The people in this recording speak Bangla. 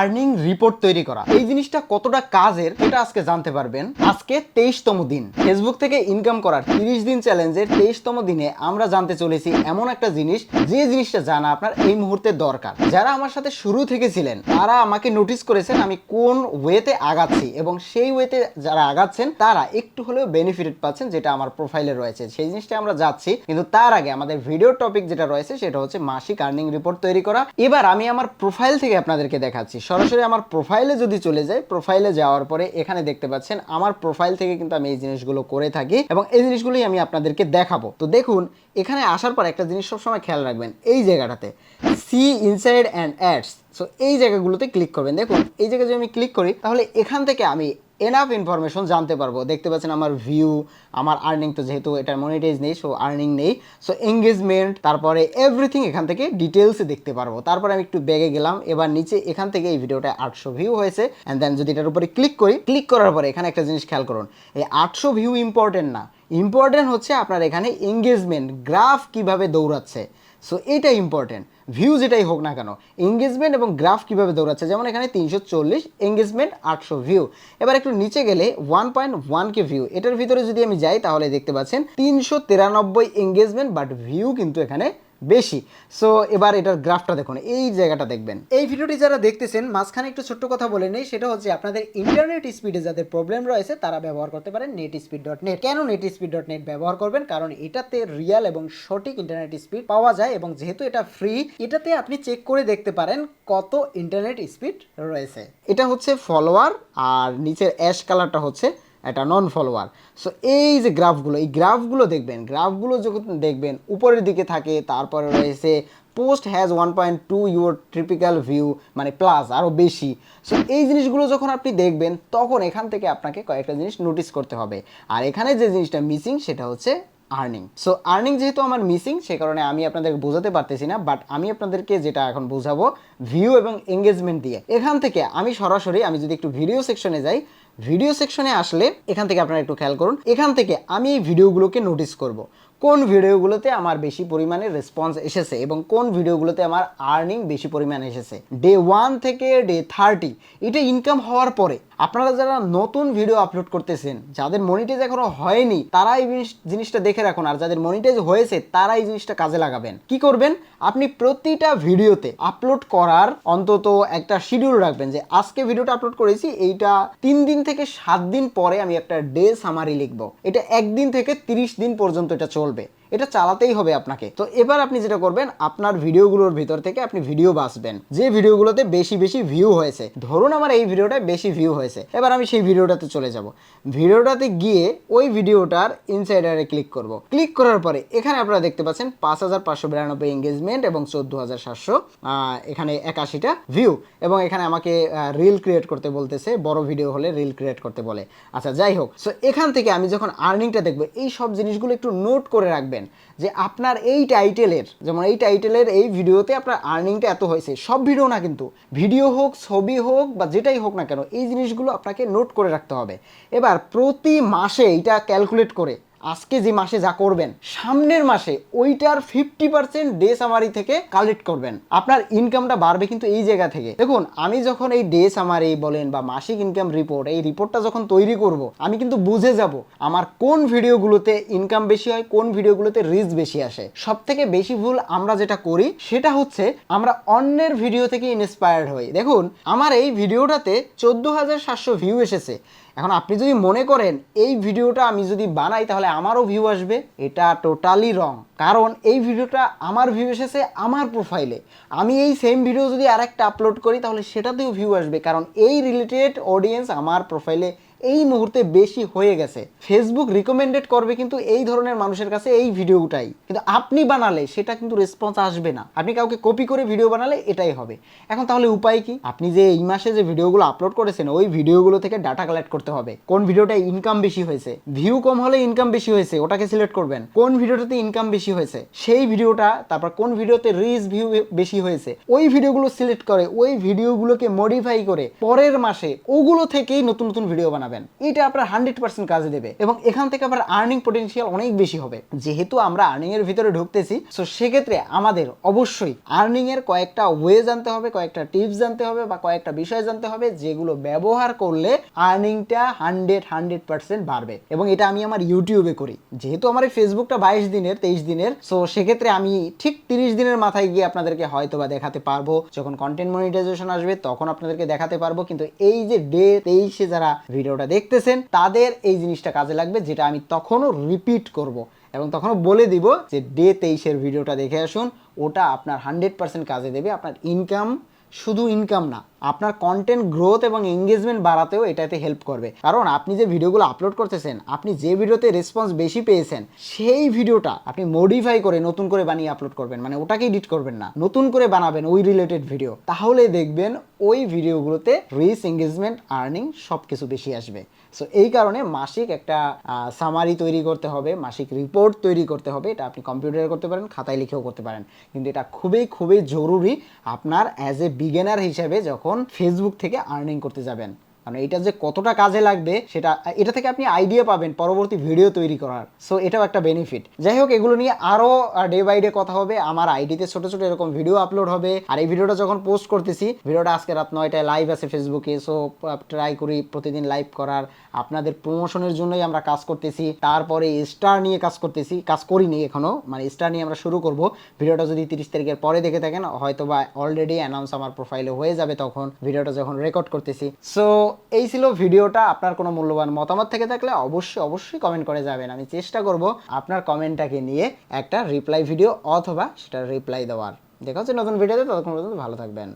আর্নিং রিপোর্ট তৈরি করা। এই জিনিসটা কতটা কাজের এটা আজকে জানতে পারবেন। আজকে তেইশতম দিন। ফেসবুক থেকে ইনকাম করার তিরিশ দিন চ্যালেঞ্জের তেইশতম দিনে আমরা জানতে চলেছি এমন একটা জিনিস, যে জিনিসটা জানা আপনার এই মুহূর্তে দরকার। যারা আমার সাথে শুরু থেকে ছিলেন, তারা আমাকে নোটিস করেছেন আমি কোন ওয়েতে আগাচ্ছি এবং সেই ওয়েতে যারা আগাচ্ছেন, তারা একটু হলেও বেনিফিট পাচ্ছেন যেটা আমার প্রোফাইলে রয়েছে। সেই জিনিসটা আমরা যাচ্ছি, কিন্তু তার আগে আমাদের ভিডিও টপিক যেটা রয়েছে, সেটা হচ্ছে মাসিক আর্নিং রিপোর্ট তৈরি করা। এবার আমি আমার প্রোফাইল থেকে আপনাদেরকে দেখাচ্ছি। সরাসরি আমার প্রোফাইলে যদি চলে যাই প্রোফাইলে যাওয়ার পরে এখানে দেখতে পাচ্ছেন আমার প্রোফাইল থেকে কিন্তু আমি এই জিনিসগুলো করে থাকি এবং এই জিনিসগুলোই আমি আপনাদেরকে দেখাবো। তো দেখুন, এখানে আসার পর একটা জিনিস সবসময় খেয়াল রাখবেন, এই জায়গাটাতে see inside and ads so এই জায়গাগুলোতে ক্লিক করবেন। দেখুন, এই জায়গায় যদি আমি ক্লিক করি, তাহলে এখান থেকে আমি এনাফ ইনফরমেশন জানতে পারব। দেখতে পাচ্ছেন আমার ভিউ আমার আর্নিং তো যেহেতু এটা মনিটাইজ নেই সো আর্নিং নেই। সো এঙ্গেজমেন্ট তারপরে এভরিথিং এখান থেকে ডিটেলসে দেখতে পারব। তারপরে আমি একটু ব্যাগে গেলাম, এবার নিচে এখান থেকে এই ভিডিওটা আটশো ভিউ হয়েছে। অ্যান্ড দেন যদি এটার উপরে ক্লিক করি ক্লিক করার পরে এখানে একটা জিনিস খেয়াল করুন, এই আটশো ভিউ ইম্পর্টেন্ট না। ইম্পর্টেন্ট হচ্ছে আপনার এখানে এঙ্গেজমেন্ট গ্রাফ কীভাবে দৌড়াচ্ছে। সো এটা ইম্পর্টেন্ট ভিউ যেটাই হোক না কেন এঙ্গেজমেন্ট এবং গ্রাফ কীভাবে দৌড়াচ্ছে? যেমন এখানে তিনশো চল্লিশ এঙ্গেজমেন্ট আটশো ভিউ এবার একটু নিচে গেলে one point one K view এটার ভিতরে যদি আমি যাই, তাহলে দেখতে পাচ্ছেন তিনশো তিরানব্বই এঙ্গেজমেন্ট বাট ভিউ কিন্তু এখানে বেশি। সো এবার এটার গ্রাফটা দেখুন, এই জায়গাটা দেখবেন। এই ভিডিওটি যারা দেখতেছেন, মাঝখানে একটু ছোট্ট কথা বলে নেই, সেটা হচ্ছে আপনাদের ইন্টারনেট স্পিডে যাদের প্রবলেম রয়েছে, তারা ব্যবহার করতে পারেন নেট স্পিড ডট নেট কেন নেট স্পিড ডট নেট ব্যবহার করবেন? কারণ এটাতে রিয়েল এবং সঠিক ইন্টারনেট স্পিড পাওয়া যায়, এবং যেহেতু এটা ফ্রি এটাতে আপনি চেক করে দেখতে পারেন কত ইন্টারনেট স্পিড রয়েছে। এটা হচ্ছে ফলোয়ার আর নিচের অ্যাশ কালারটা হচ্ছে এটা নন ফলোয়ার সো এই যে গ্রাফগুলো, এই গ্রাফগুলো দেখবেন, গ্রাফগুলো যখন দেখবেন, উপরের দিকে থাকে, তারপরে রয়েছে post has one point two your typical view মানে প্লাস আরও বেশি। সো এই জিনিসগুলো যখন আপনি দেখবেন, তখন এখান থেকে আপনাকে কয়েকটা জিনিস নোটিস করতে হবে। আর এখানে যে জিনিসটা মিসিং সেটা হচ্ছে আর্নিং সো আর্নিং যেহেতু আমার মিসিং সে কারণে আমি আপনাদেরকে বোঝাতে পারতেছি না বাট আমি আপনাদেরকে যেটা এখন বোঝাবো ভিউ এবং এঙ্গেজমেন্ট দিয়ে। এখান থেকে আমি সরাসরি, আমি যদি একটু ভিডিও সেকশনে যাই ভিডিও সেকশনে আসলে এখান থেকে আপনারা একটু খেয়াল করুন। এখান থেকে আমি এই ভিডিওগুলোকে নোটিস করব। কোন ভিডিওগুলোতে আমার বেশি পরিমাণে রেসপন্স এসেছে এবং কোন ভিডিওগুলোতে আমার আর্নিং বেশি পরিমাণে এসেছে? ডে ওয়ান থেকে ডে থার্টি এটা ইনকাম হওয়ার পরে আপনারা যারা নতুন ভিডিও আপলোড করতেছেন, যাদের মনিটাইজ এখনও হয়নি, তারা এই জিনিসটা দেখে রাখুন। আর যাদের মনিটাইজ হয়েছে, তারা এই জিনিসটা কাজে লাগাবেন। কি করবেন? আপনি প্রতিটা ভিডিওতে আপলোড করার অন্তত একটা শিডিউল রাখবেন যে, আজকে ভিডিওটা আপলোড করেছি, এইটা তিন দিন থেকে সাত দিন পরে আমি একটা ডে সামারি লিখব। এটা একদিন থেকে তিরিশ দিন পর্যন্ত এটা চলবে। resolve. এটা চালাতেই হবে আপনাকে। তো এবার আপনি যেটা করবেন, আপনার ভিডিওগুলোর ভিতর থেকে আপনি ভিডিও বাছবেন যে ভিডিওগুলোতে বেশি বেশি ভিউ হয়েছে। ধরুন আমার এই ভিডিওটায় বেশি ভিউ হয়েছে। এবার আমি সেই ভিডিওটাতে চলে যাব। ভিডিওটাতে গিয়ে ওই ভিডিওটার ইনসাইডারে ক্লিক করব। ক্লিক করার পরে এখানে আপনারা দেখতে পাচ্ছেন পাঁচ হাজার পাঁচশো বিরানব্বই এঙ্গেজমেন্ট এবং চোদ্দ হাজার সাতশো এখানে একাশিটা ভিউ এবং এখানে আমাকে রিল ক্রিয়েট করতে বলতেছে, বড় ভিডিও হলে রিল ক্রিয়েট করতে বলে। আচ্ছা যাই হোক। সো এখান থেকে আমি যখন আর্নিংটা দেখব, এই সব জিনিসগুলো একটু নোট করে রাখবেন। যে আপনার এই টাইটেলের, যেমন এই টাইটেলের এই ভিডিওতে আপনার আর্নিংটা এত হয়েছে, সব ভিডিও না কিন্তু, ভিডিও হোক, ছবি হোক বা যেটাই হোক না কেন, এই জিনিসগুলো আপনাকে নোট করে রাখতে হবে। এবার প্রতি মাসে এটা ক্যালকুলেট করে আজকে যে মাসে যা করবেন, সামনের মাসে ওইটার ফিফটি পার্সেন্ট ডে সামারি থেকে কালেক্ট করবেন। আপনার ইনকামটা বাড়বে কিন্তু এই জায়গা থেকে। দেখুন, আমি যখন এই ডে সামারি বলেন বা মাসিক ইনকাম রিপোর্ট এই রিপোর্টটা যখন তৈরি করব, আমি কিন্তু বুঝে যাব আমার কোন ভিডিওগুলোতে ইনকাম বেশি হয়, কোন ভিডিওগুলোতে রিচ বেশি আসে। সব থেকে বেশি ভুল আমরা যেটা করি, সেটা হচ্ছে আমরা অন্যের ভিডিও থেকে ইন্সপায়ার্ড হই। দেখুন, আমার এই ভিডিওটাতে চোদ্দ হাজার সাতশো ভিউ এসেছে। এখন আপনি যদি মনে করেন এই ভিডিওটা আমি যদি বানাই, তাহলে আমারও ভিউ আসবে। এটা টোটালি রং কারণ এই ভিডিওটা আমার ভিউ এসেছে আমার প্রোফাইলে আমি এই সেম ভিডিও যদি আরেকটা আপলোড করি, তাহলে সেটাতেও ভিউ আসবে। কারণ এই রিলেটেড অডিয়েন্স আমার প্রোফাইলে এই মুহূর্তে বেশি হয়ে গেছে। ফেসবুক রিকমেন্ডেড করবে কিন্তু এই ধরনের মানুষের কাছে এই ভিডিওটাই। কিন্তু আপনি বানালে সেটা কিন্তু রেসপন্স আসবে না। আপনি কাউকে কপি করে ভিডিও বানালে এটাই হবে। এখন তাহলে উপায় কি? আপনি যে এই মাসে যে ভিডিওগুলো আপলোড করেছেন, ওই ভিডিওগুলো থেকে ডাটা কালেক্ট করতে হবে। কোন ভিডিওটা ইনকাম বেশি হয়েছে? ভিউ কম হলে ইনকাম বেশি হয়েছে, ওটাকে সিলেক্ট করবেন। কোন ভিডিওটাতে ইনকাম বেশি হয়েছে? সেই ভিডিওটা, তারপর কোন ভিডিওতে রিচ ভিউ বেশি হয়েছে? ওই ভিডিওগুলো সিলেক্ট করে, ওই ভিডিওগুলোকে মডিফাই করে পরের মাসে ওগুলো থেকেই নতুন নতুন ভিডিও বানাবেন। বানাবেন এটা আপনার হান্ড্রেড পার্সেন্ট কাজে দেবে এবং এখান থেকে আবার আর্নিং পটেনশিয়াল অনেক বেশি হবে। যেহেতু আমরা আর্নিং এর ভিতরে ঢুকতেছি সো সেক্ষেত্রে আমাদের অবশ্যই আর্নিং এর কয়েকটা ওয়ে জানতে হবে, কয়েকটা টিপস জানতে হবে বা কয়েকটা বিষয় জানতে হবে যেগুলো ব্যবহার করলে আর্নিংটা হান্ড্রেড হান্ড্রেড পার্সেন্ট বাড়বে। এবং এটা আমি আমার ইউটিউবে করি। যেহেতু আমার এই ফেসবুকটা বাইশ দিনের, তেইশ দিনের সো সেক্ষেত্রে আমি ঠিক তিরিশ দিনের মাথায় গিয়ে আপনাদেরকে হয়তো বা দেখাতে পারব। যখন কন্টেন্ট মনিটাইজেশন আসবে, তখন আপনাদেরকে দেখাতে পারব। কিন্তু এই যে ডে তেইশে যারা ভিডিওটা দেখতেছেন, তাদের এই জিনিসটা কাজে লাগবে, যেটা আমি তখনও রিপিট করব। এবং তখনও বলে দিব যে ডে তেইশের ভিডিওটা দেখে আসুন, ওটা আপনার হান্ড্রেড পার্সেন্ট কাজে দেবে, আপনার ইনকাম শুধু ইনকাম না আপনার কন্টেন্ট গ্রোথ এবং এঙ্গেজমেন্ট বাড়াতেও এটাতে হেল্প করবে। কারণ আপনি যে ভিডিওগুলো আপলোড করতেছেন, আপনি যে ভিডিওতে রেসপন্স বেশি পেয়েছেন, সেই ভিডিওটা আপনি মডিফাই করে নতুন করে বানিয়ে আপলোড করবেন। মানে ওটাকে এডিট করবেন না। নতুন করে বানাবেন ওই রিলেটেড ভিডিও তাহলে দেখবেন ওই ভিডিওগুলোতে রিচ এঙ্গেজমেন্ট আর্নিং সব কিছু বেশি আসবে। সো এই কারণে মাসিক একটা সামারি তৈরি করতে হবে, মাসিক রিপোর্ট তৈরি করতে হবে। এটা আপনি কম্পিউটারে করতে পারেন, খাতায় লিখেও করতে পারেন। কিন্তু এটা খুবই খুবই জরুরি। আপনার অ্যাজ এ বিগিনার হিসেবে যখন ফেসবুক থেকে আর্নিং করতে যাবেন। কারণ এটা যে কতটা কাজে লাগবে সেটা, এটা থেকে আপনি আইডিয়া পাবেন পরবর্তী ভিডিও তৈরি করার। সো এটাও একটা বেনিফিট যাই হোক, এগুলো নিয়ে আরও ডে বাই ডে কথা হবে। আমার আইডিতে ছোট ছোট এরকম ভিডিও আপলোড হবে। আর এই ভিডিওটা যখন পোস্ট করতেছি ভিডিওটা আজকে রাত নয়টায় লাইভ আছে ফেসবুকে সো ট্রাই করি প্রতিদিন লাইভ করার। আপনাদের প্রমোশনের জন্যই আমরা কাজ করতেছি। তারপরে স্টার নিয়ে কাজ করতেছি। কাজ করিনি এখনও মানে স্টার নিয়ে আমরা শুরু করব। ভিডিওটা যদি তিরিশ তারিখের পরে দেখে থাকেন হয়তো বা অলরেডি অ্যানাউন্স আমার প্রোফাইলে হয়ে যাবে তখন। ভিডিওটা যখন রেকর্ড করতেছি। সো এই ছিল ভিডিওটা। আপনার কোনো মূল্যবান মতামত থেকে থাকলে অবশ্যই অবশ্যই কমেন্ট করে যাবেন। আমি চেষ্টা করব আপনার কমেন্টটাকে নিয়ে একটা রিপ্লাই ভিডিও অথবা সেটা রিপ্লাই দেওয়ার। দেখা হচ্ছে নতুন ভিডিওতে ততক্ষণ পর্যন্ত ভালো থাকবেন।